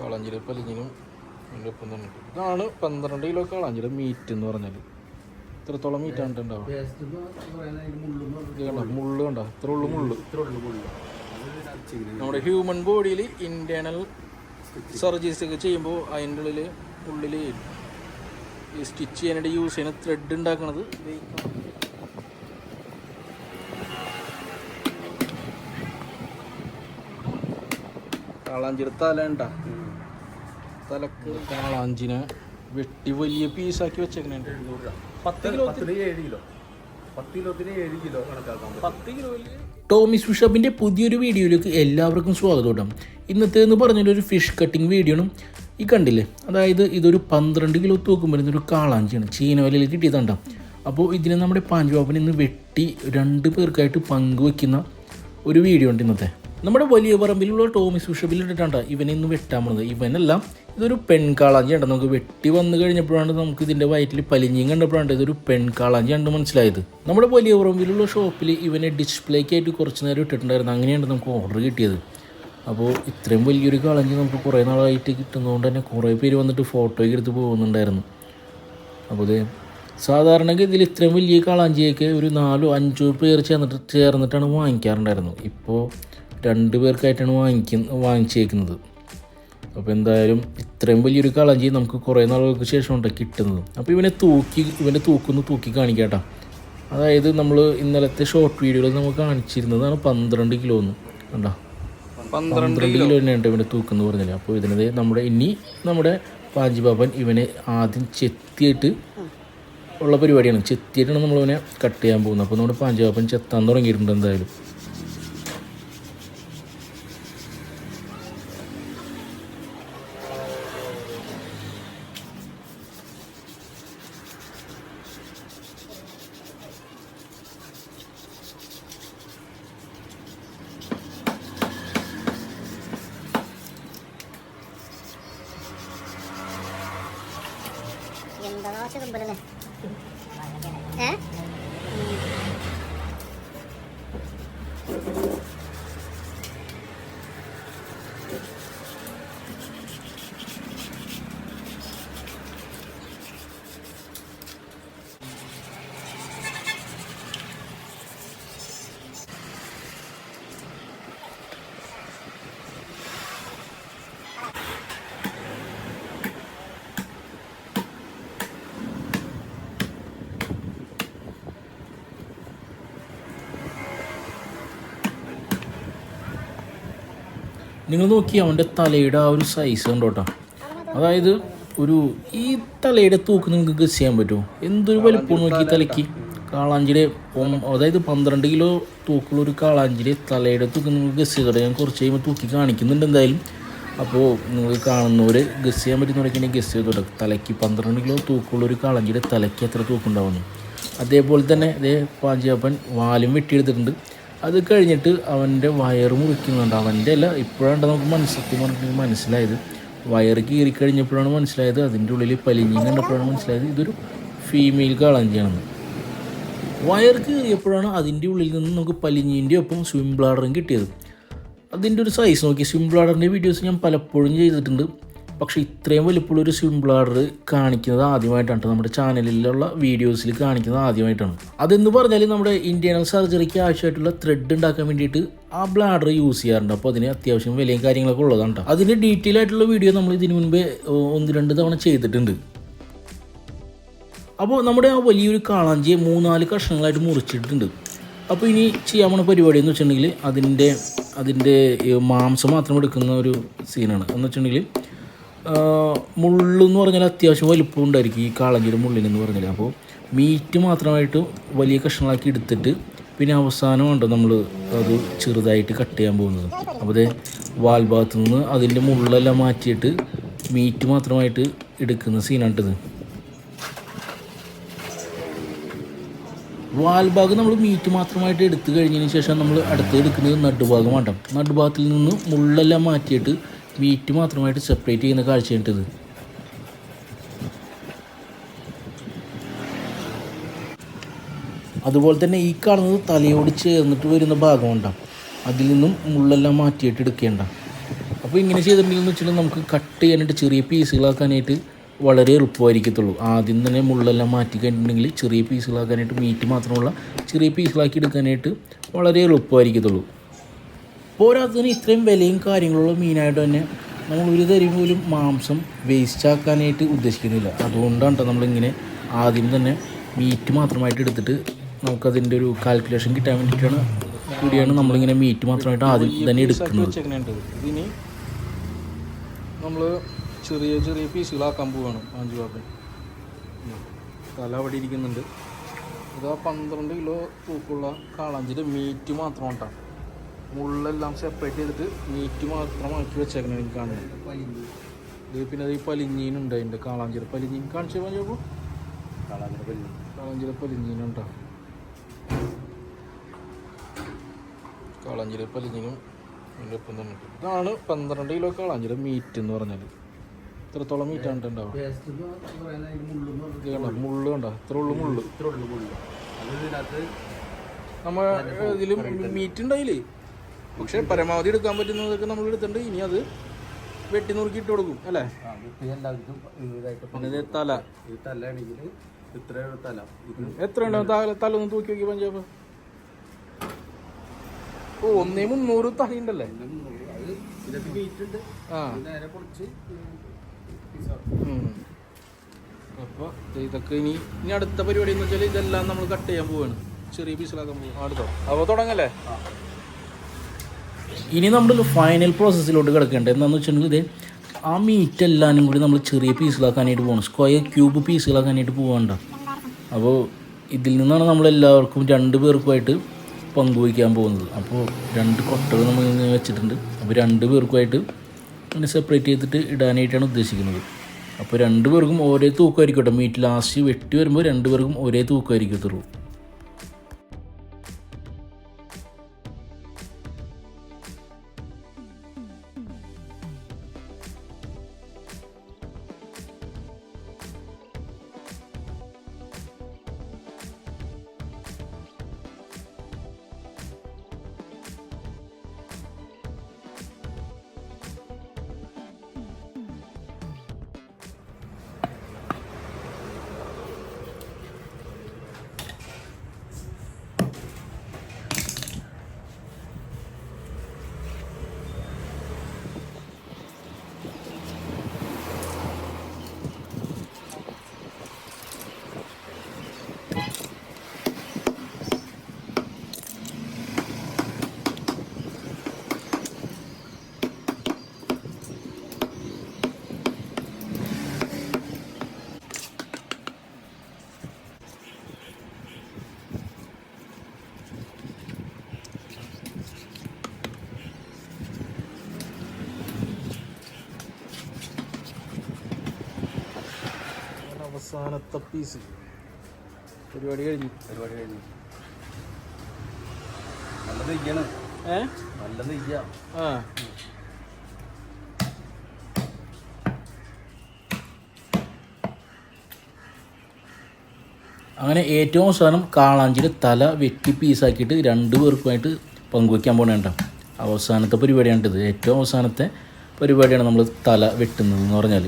കാളാഞ്ചിര പലിഞ്ഞിനും അതിന്റെ ഒപ്പം തന്നെ ഉണ്ട് ഇതാണ് പന്ത്രണ്ട് കിലോ കാളാഞ്ചിര മീറ്റ് എന്ന് പറഞ്ഞാൽ ഇത്രത്തോളം മീറ്റ് ആണ് ഉണ്ടാവുക മുള്ളു കണ്ടോ? ഇത്ര ഉള്ളു മുള്ളു. നമ്മുടെ ഹ്യൂമൻ ബോഡിയിൽ ഇന്റേണൽ സർജറീസ് ഒക്കെ ചെയ്യുമ്പോൾ അതിന്റെ ഉള്ളിൽ ഉള്ളിൽ ഈ സ്റ്റിച്ച് ചെയ്യാനായിട്ട് യൂസ് ചെയ്യുന്ന ത്രെഡ് ഉണ്ടാക്കുന്നത് കാളാഞ്ചിരുത്താലേണ്ട ഈ തല ഉണ്ടാ തലക്ക്. കാളാഞ്ചിനെ വെട്ടി വലിയ പീസാക്കി രൂപ പത്ത് കിലോ ഏഴ് കിലോ. പത്ത് കിലോത്തിന് ഏഴ് കിലോ കണക്കാക്കാം പത്ത് കിലോയിൽ ടോമി സുഷബിന്റെ പുതിയൊരു വീഡിയോയിലേക്ക് എല്ലാവർക്കും സ്വാഗതം. കേട്ടോ ഇന്നത്തെ എന്ന് പറഞ്ഞൊരു ഒരു ഫിഷ് കട്ടിങ് വീഡിയോ ആണ്. ഈ കണ്ടില്ലേ? അതായത് ഇതൊരു പന്ത്രണ്ട് കിലോ തൂക്കം വരുന്ന ഒരു കാളാഞ്ചിയാണ്. ചീനവലയിൽ കിട്ടിയതുണ്ടോ. അപ്പോൾ ഇതിനെ നമ്മുടെ പാഞ്ചുബാബൻ ഇന്ന് വെട്ടി രണ്ട് പേർക്കായിട്ട് പങ്കുവെക്കുന്ന ഒരു വീഡിയോ ഉണ്ട് ഇന്നത്തെ. നമ്മുടെ വലിയ പറമ്പിലുള്ള ടോമിസ് സുഷ ഇട്ടിട്ടാണ് ഇവനെ ഇന്ന് വെട്ടാൻ പോകുന്നത് ഇവനല്ല ഇതൊരു പെൺകാളാഞ്ചിയാണ് നമുക്ക് വെട്ടി വന്നു കഴിഞ്ഞപ്പോഴാണ് നമുക്ക് ഇതിന്റെ വയറ്റിൽ പലിഞ്ഞിയും കണ്ടപ്പോഴാണ് ഇതൊരു പെൺകാളാഞ്ചിയാണ് മനസ്സിലായത്. നമ്മുടെ വലിയ പറമ്പിലുള്ള ഷോപ്പിൽ ഇവനെ ഡിസ്പ്ലേക്ക് ആയിട്ട് കുറച്ച് നേരം ഇട്ടിട്ടുണ്ടായിരുന്നു. അങ്ങനെയാണ് നമുക്ക് ഓർഡർ കിട്ടിയത്. അപ്പോൾ ഇത്രയും വലിയൊരു കാളഞ്ചി നമുക്ക് കുറേ നാളായിട്ട് കിട്ടുന്നതുകൊണ്ട് തന്നെ കുറേ പേര് വന്നിട്ട് ഫോട്ടോയ്ക്ക് എടുത്ത് പോകുന്നുണ്ടായിരുന്നു. അപ്പോൾ ഇത് സാധാരണഗതിയിൽ ഇത്രയും വലിയ കാളാഞ്ചിയൊക്കെ ഒരു നാലോ അഞ്ചോ പേർ ചേർന്നിട്ട് ചേർന്നിട്ടാണ് വാങ്ങിക്കാറുണ്ടായിരുന്നു ഇപ്പോൾ രണ്ട് പേർക്കായിട്ടാണ് വാങ്ങിക്ക വാങ്ങിച്ചേക്കുന്നത്. അപ്പോൾ എന്തായാലും ഇത്രയും വലിയൊരു കളഞ്ചി നമുക്ക് കുറേ നാളുകൾക്ക് ശേഷമുണ്ട് കിട്ടുന്നത്. അപ്പോൾ ഇവനെ തൂക്കി ഇവന്റെ തൂക്കൊന്ന് തൂക്കി കാണിക്കാട്ടാ. അതായത് നമ്മൾ ഇന്നലത്തെ ഷോർട്ട് വീഡിയോയിൽ നമുക്ക് കാണിച്ചിരുന്നതാണ് പന്ത്രണ്ട് കിലോ എന്ന്. കണ്ടോ? പന്ത്രണ്ട് കിലോ. തന്നെയുണ്ട് ഇവന്റെ തൂക്കെന്ന് പറഞ്ഞാൽ അപ്പോൾ ഇതിനത് നമ്മുടെ ഇനി നമ്മുടെ പാഞ്ചിബാബൻ ഇവനെ ആദ്യം ചെത്തിയിട്ട് ഉള്ള പരിപാടിയാണ്. ചെത്തിയിട്ടാണ് നമ്മളിവനെ കട്ട് ചെയ്യാൻ പോകുന്നത്. അപ്പോൾ നമ്മുടെ പാഞ്ചിബാബൻ ചെത്താൻ തുടങ്ങിയിട്ടുണ്ട് എന്തായാലും. എന്താ? ചെറുമ്പലല്ലേ? ഏ? നിങ്ങൾ നോക്കി അവന്റെ തലയുടെ ആ ഒരു സൈസ് കണ്ടോട്ടോ. കേട്ടോ അതായത് ഒരു ഈ തലയുടെ തൂക്ക് നിങ്ങൾക്ക് ഗസ് ചെയ്യാൻ പറ്റുമോ? എന്തൊരു വലിപ്പം നോക്കി തലയ്ക്ക്? കാളാഞ്ചിയുടെ അതായത് പന്ത്രണ്ട് കിലോ തൂക്കുള്ള ഒരു കാളാഞ്ചിയുടെ തലയുടെ തൂക്ക് നിങ്ങൾക്ക് ഗസ് ചെയ്തോട്ടെ. ഞാൻ കുറച്ച് കഴിയുമ്പോൾ തൂക്കി കാണിക്കുന്നുണ്ട് എന്തായാലും. അപ്പോൾ നിങ്ങൾ കാണുന്നവർ ഗസ് ചെയ്യാൻ പറ്റുന്നവരൊക്കെ ഗസ് ചെയ്തോട്ടെ. തലയ്ക്ക് പന്ത്രണ്ട് കിലോ തൂക്കുള്ള ഒരു കാളാഞ്ചിയുടെ തലയ്ക്ക് എത്ര തൂക്കുണ്ടാവുന്നു? അതേപോലെ തന്നെ ഇതേ പാഞ്ചാപ്പൻ വാലും വെട്ടിയെടുത്തിട്ടുണ്ട്. അത് കഴിഞ്ഞിട്ട് അവന്റെ വയറ് മുറിക്കുന്നുണ്ട്. അവന്റെ അല്ല ഇപ്പോഴാണ് നമുക്ക് മനസ്സിലാക്കി പറഞ്ഞിട്ട് മനസ്സിലായത്. വയറ് കീറി കഴിഞ്ഞപ്പോഴാണ് മനസ്സിലായത് അതിന്റെ ഉള്ളിൽ പലിഞ്ഞിയും കണ്ടപ്പോഴാണ് മനസ്സിലായത് ഇതൊരു ഫീമെയിൽ കാളാഞ്ചിയാണെന്ന് വയർ കീറിയപ്പോഴാണ് അതിന്റെ ഉള്ളിൽ നിന്ന് നമുക്ക് പലിഞ്ഞിന്റെ ഒപ്പം സ്വിം ബ്ലാഡറും കിട്ടിയത്. അതിന്റെ ഒരു സൈസ് നോക്കി സ്വിം ബ്ലാഡറിന്റെ വീഡിയോസ് ഞാൻ പലപ്പോഴും ചെയ്തിട്ടുണ്ട്. പക്ഷേ ഇത്രയും വലിപ്പമുള്ള ഒരു ബ്ലാഡർ കാണിക്കുന്നത് ആദ്യമായിട്ടാണ് നമ്മുടെ ചാനലിലുള്ള വീഡിയോസിൽ കാണിക്കുന്നത് ആദ്യമായിട്ടാണ്. അതെന്ന് പറഞ്ഞാൽ നമ്മുടെ ഇന്റേണൽ സർജറിക്ക് ആവശ്യമായിട്ടുള്ള ത്രെഡ് ഉണ്ടാക്കാൻ വേണ്ടിയിട്ട് ആ ബ്ലാഡർ യൂസ് ചെയ്യാറുണ്ട്. അപ്പോൾ അതിന് അത്യാവശ്യം വിലയും കാര്യങ്ങളൊക്കെ ഉള്ളതാണ് കേട്ടോ. അതിന് ഡീറ്റെയിൽ ആയിട്ടുള്ള വീഡിയോ നമ്മൾ ഇതിനു മുൻപേ ഒന്ന് രണ്ട് തവണ ചെയ്തിട്ടുണ്ട്. അപ്പോൾ നമ്മുടെ ആ വലിയൊരു കാളാഞ്ചിയെ മൂന്നാൽ കഷ്ണങ്ങളായിട്ട് മുറിച്ചിട്ടുണ്ട് അപ്പോൾ ഇനി ചെയ്യാൻ പോണ പരിപാടി എന്ന് വെച്ചിട്ടുണ്ടെങ്കിൽ അതിന്റെ അതിന്റെ മാംസം മാത്രം എടുക്കുന്ന ഒരു സീനാണ് എന്ന് വെച്ചിട്ടുണ്ടെങ്കിൽ മുള്ളെന്ന് പറഞ്ഞാൽ അത്യാവശ്യം വലുപ്പം ഉണ്ടായിരിക്കും ഈ കാളഞ്ചിയുടെ മുള്ളിനെന്ന് പറഞ്ഞാൽ. അപ്പോൾ മീറ്റ് മാത്രമായിട്ട് വലിയ കഷ്ണങ്ങളാക്കി എടുത്തിട്ട് പിന്നെ അവസാനമുണ്ട് നമ്മൾ അത് ചെറുതായിട്ട് കട്ട് ചെയ്യാൻ പോകുന്നത്. അപ്പോൾ അതേ വാൽഭാഗത്തു നിന്ന് അതിന്റെ മുള്ളെല്ലാം മാറ്റിയിട്ട് മീറ്റ് മാത്രമായിട്ട് എടുക്കുന്ന സീനാണിട്ടത് വാൽഭാഗം നമ്മൾ മീറ്റ് മാത്രമായിട്ട് എടുത്തു കഴിഞ്ഞതിന് ശേഷം നമ്മൾ അടുത്ത് എടുക്കുന്നത് നടുഭാഗം വേണ്ട. നടുഭാഗത്തിൽ നിന്ന് മുള്ളെല്ലാം മാറ്റിയിട്ട് മീറ്റ് മാത്രമായിട്ട് സെപ്പറേറ്റ് ചെയ്യുന്ന കാഴ്ചയായിട്ടത് അതുപോലെ തന്നെ ഈ കാണുന്നത് തലയോട് ചേർന്നിട്ട് വരുന്ന ഭാഗമുണ്ടാവും അതിൽ നിന്നും മുള്ളെല്ലാം മാറ്റിയിട്ട് എടുക്കേണ്ട. അപ്പോൾ ഇങ്ങനെ ചെയ്തിട്ടുണ്ടെങ്കിൽ വെച്ചാൽ നമുക്ക് കട്ട് ചെയ്യാനായിട്ട് ചെറിയ പീസുകളാക്കാനായിട്ട് വളരെ എളുപ്പമായിരിക്കത്തുള്ളൂ. ആദ്യം തന്നെ മുള്ളെല്ലാം മാറ്റി കഴിഞ്ഞിട്ടുണ്ടെങ്കിൽ ചെറിയ പീസുകളാക്കാനായിട്ട് മീറ്റ് മാത്രമുള്ള ചെറിയ പീസുകളാക്കി എടുക്കാനായിട്ട് വളരെ എളുപ്പമായിരിക്കത്തുള്ളൂ. പോരാത്തതിന് ഇത്രയും വിലയും കാര്യങ്ങളുള്ള മീനായിട്ട് തന്നെ നമ്മൾ ഒരു തരി പോലും മാംസം വേസ്റ്റ് ആക്കാനായിട്ട് ഉദ്ദേശിക്കുന്നില്ല. അതുകൊണ്ടാണ് കേട്ടോ നമ്മളിങ്ങനെ ആദ്യം തന്നെ മീറ്റ് മാത്രമായിട്ട് എടുത്തിട്ട് നമുക്കതിന്റെ ഒരു കാൽക്കുലേഷൻ കിട്ടാൻ വേണ്ടിയിട്ടാണ് കൂടിയാണ് നമ്മളിങ്ങനെ മീറ്റ് മാത്രമായിട്ട് ആദ്യം തന്നെ എടുക്കുന്നത്. ഇനി നമ്മൾ ചെറിയ ചെറിയ പീസുകളാക്കാൻ പോവാണ് അഞ്ചു പാപ്പൻ തല അവിടെ ഇരിക്കുന്നുണ്ട്. ഇതാ പന്ത്രണ്ട് കിലോ തൂക്കുള്ള കാളാഞ്ചിന്റെ മീറ്റ് മാത്രം കേട്ടോ മുള്ളെല്ലാം സെപ്പറേറ്റ് ചെയ്തിട്ട് മീറ്റ് മാത്രമാക്കി വെച്ചേക്കണം എനിക്ക് കാണുന്നുണ്ട് ഇത് പിന്നെ അത് ഈ പലിഞ്ഞീനുണ്ട് അതിന്റെ കാളാഞ്ചിര പലിഞ്ഞീൻ. കാണിച്ചു പറഞ്ഞപ്പോൾ കാളാഞ്ചിറ കാളാഞ്ചിര പലിഞ്ഞീനുണ്ടോ? കാളാഞ്ചിര പലിഞ്ഞീനും അതിന്റെ ഒപ്പം തന്നെ. ഇതാണ് പന്ത്രണ്ട് കിലോ കാളാഞ്ചിര മീറ്റ് എന്ന് പറഞ്ഞാൽ ഇത്രത്തോളം മുള്ളെന്ന് കണ്ടോ? മുള്ള് കണ്ടോ? ഇത്ര ഉള്ളു മുള്ള്. ഇത്ര ഉള്ളു മുള്ളു. അത് നമ്മ ഇതിൽ മീറ്റ് ഉണ്ടായില്ലേ? പക്ഷെ പരമാവധി എടുക്കാൻ പറ്റുന്നതൊക്കെ നമ്മൾ എടുത്തിട്ടുണ്ട്. ഇനി അത് വെട്ടി നുറുക്കി ഇട്ട് കൊടുക്കും അല്ലേ? എല്ലാവർക്കും പിന്നെ തല. ഇത്ര തല. ഇത് എത്ര ഉണ്ടാവും തല തല ഒന്ന് തൂക്കി നോക്കി പഞ്ചാബ്. ഓ ഒന്നേ മുന്നൂറ് തലയുണ്ടല്ലേ? ഉണ്ടല്ലേ ആ. അപ്പൊ ഇതൊക്കെ ഇനി ഇനി അടുത്ത പരിപാടി എന്ന് വെച്ചാൽ ഇതെല്ലാം നമ്മൾ കട്ട് ചെയ്യാൻ പോവാണ്. ചെറിയ പീസിലാക്കാൻ പോകും അടുത്തോ അപ്പോൾ തുടങ്ങല്ലേ? ഇനി നമ്മൾ ഫൈനൽ പ്രോസസ്സിലോട്ട് കിടക്കേണ്ടത് എന്താണെന്ന് വെച്ചിട്ടുണ്ടെങ്കിൽ ഇത് ആ മീറ്റ് എല്ലാനും കൂടി നമ്മൾ ചെറിയ പീസുകളാക്കാനായിട്ട് പോകണം സ്ക്വയർ ക്യൂബ് പീസുകളാക്കാനായിട്ട് പോകണ്ട അപ്പോൾ ഇതിൽ നിന്നാണ് നമ്മൾ എല്ലാവർക്കും രണ്ട് പേർക്കുമായിട്ട് പങ്കുവയ്ക്കാൻ പോകുന്നത്. അപ്പോൾ രണ്ട് കൊട്ടകൾ നമ്മൾ വെച്ചിട്ടുണ്ട്. അപ്പോൾ രണ്ട് പേർക്കുമായിട്ട് അങ്ങനെ സെപ്പറേറ്റ് ചെയ്തിട്ട് ഇടാനായിട്ടാണ് ഉദ്ദേശിക്കുന്നത്. അപ്പോൾ രണ്ട് പേർക്കും ഒരേ തൂക്കമായിരിക്കും കേട്ടോ. മീറ്റ് ലാസ്റ്റ് വെട്ടി വരുമ്പോൾ രണ്ട് പേർക്കും ഒരേ തൂക്കമായിരിക്കത്തുള്ളൂ. അവസാനത്തെ പീസ് പരിപാടി കഴിഞ്ഞു. പരിപാടി കഴിഞ്ഞു. നല്ല നെയ്യാണ് ഏ? നല്ല നെയ്യ ആ. അങ്ങനെ ഏറ്റവും അവസാനം കാളാഞ്ചിൽ തല വെട്ടി പീസാക്കിയിട്ട് രണ്ട് പേർക്കുമായിട്ട് പങ്കുവയ്ക്കാൻ പോകണേണ്ട അവസാനത്തെ പരിപാടിയാണിത്. ഏറ്റവും അവസാനത്തെ പരിപാടിയാണ് നമ്മൾ തല വെട്ടുന്നത് എന്ന് പറഞ്ഞാൽ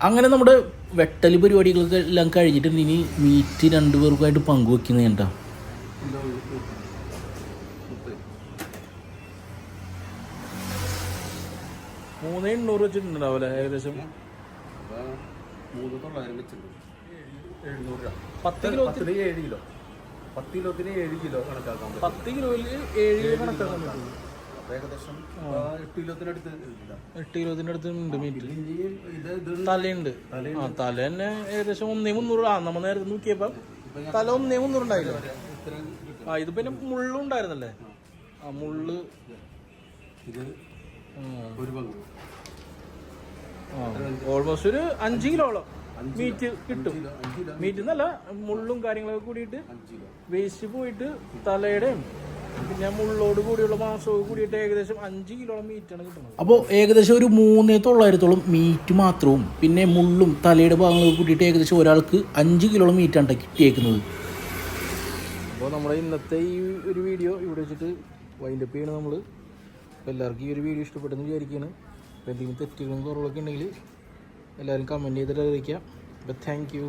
അങ്ങനെ നമ്മുടെ വെട്ടൽ പരിപാടികളൊക്കെ എല്ലാം കഴിഞ്ഞിട്ട് ഇനി മീറ്റ് രണ്ടു പേർക്കുമായിട്ട് പങ്കുവെക്കുന്നത് കേട്ടോ മൂന്നേ എണ്ണൂറ് വെച്ചിട്ടുണ്ടാവല്ലേ ഏകദേശം? മൂന്ന് തൊള്ളായിരം വെച്ചിട്ടുണ്ട്. എഴുന്നൂറ് രൂപ. പത്ത് കിലോ ഏഴ് കിലോ. പത്ത് കിലോത്തിന് ഏഴ് കിലോ കണക്കാക്കാം പത്ത് കിലോയിൽ ഏഴ് കിലോ കണക്കാക്കാൻ പറ്റും. അപ്പൊ ഏകദേശം എട്ട് കിലോത്തിനടുത്ത്. എട്ട് കിലോത്തിന്റെ അടുത്ത് ഉണ്ട് മീറ്റ് തലയുണ്ട്. ആ തല തന്നെ ഏകദേശം ഒന്നേ മുന്നൂറ്. ആ നമ്മൾ നേരത്തെ നോക്കിയപ്പോൾ തല ഒന്നേ മുന്നൂറ് ഉണ്ടായില്ല ആ ഇത് പിന്നെ മുള്ളും ഉണ്ടായിരുന്നല്ലേ? ആ. മുള്ള്. ഇത് ഒരു പങ്ക്. ഓൾമോസ്റ്റ് ഒരു അഞ്ച് കിലോളം മീറ്റ് കിട്ടും. മീറ്റ് എന്നല്ല മുള്ളും കാര്യങ്ങളൊക്കെ കൂടിയിട്ട് വേസ്റ്റ് പോയിട്ട് തലയുടെയും പിന്നെ മുള്ളോട് കൂടിയുള്ള മാസവും കൂടിയിട്ട് ഏകദേശം അഞ്ച് കിലോളം മീറ്റാണ് കിട്ടുന്നത്. അപ്പോൾ ഏകദേശം ഒരു മൂന്നേ തൊള്ളായിരത്തോളം മീറ്റ് മാത്രവും പിന്നെ മുള്ളും തലയുടെ ഭാഗങ്ങളും കൂട്ടിയിട്ട് ഏകദേശം ഒരാൾക്ക് അഞ്ച് കിലോളം മീറ്റാണ് കിട്ടിയേക്കുന്നത്. അപ്പോൾ നമ്മുടെ ഇന്നത്തെ ഈ ഒരു വീഡിയോ ഇവിടെ വെച്ചിട്ട് വൈൻഡപ്പ് ചെയ്യണം നമ്മൾ അപ്പോൾ എല്ലാവർക്കും ഈ ഒരു വീഡിയോ ഇഷ്ടപ്പെട്ടെന്ന് വിചാരിക്കുകയാണ് അപ്പോൾ എന്തെങ്കിലും തെറ്റുകളും കുറവുകളൊക്കെ ഉണ്ടെങ്കിൽ എല്ലാവരും കമന്റ് ചെയ്തിട്ട് അറിയിക്കാം. അപ്പോൾ താങ്ക് യു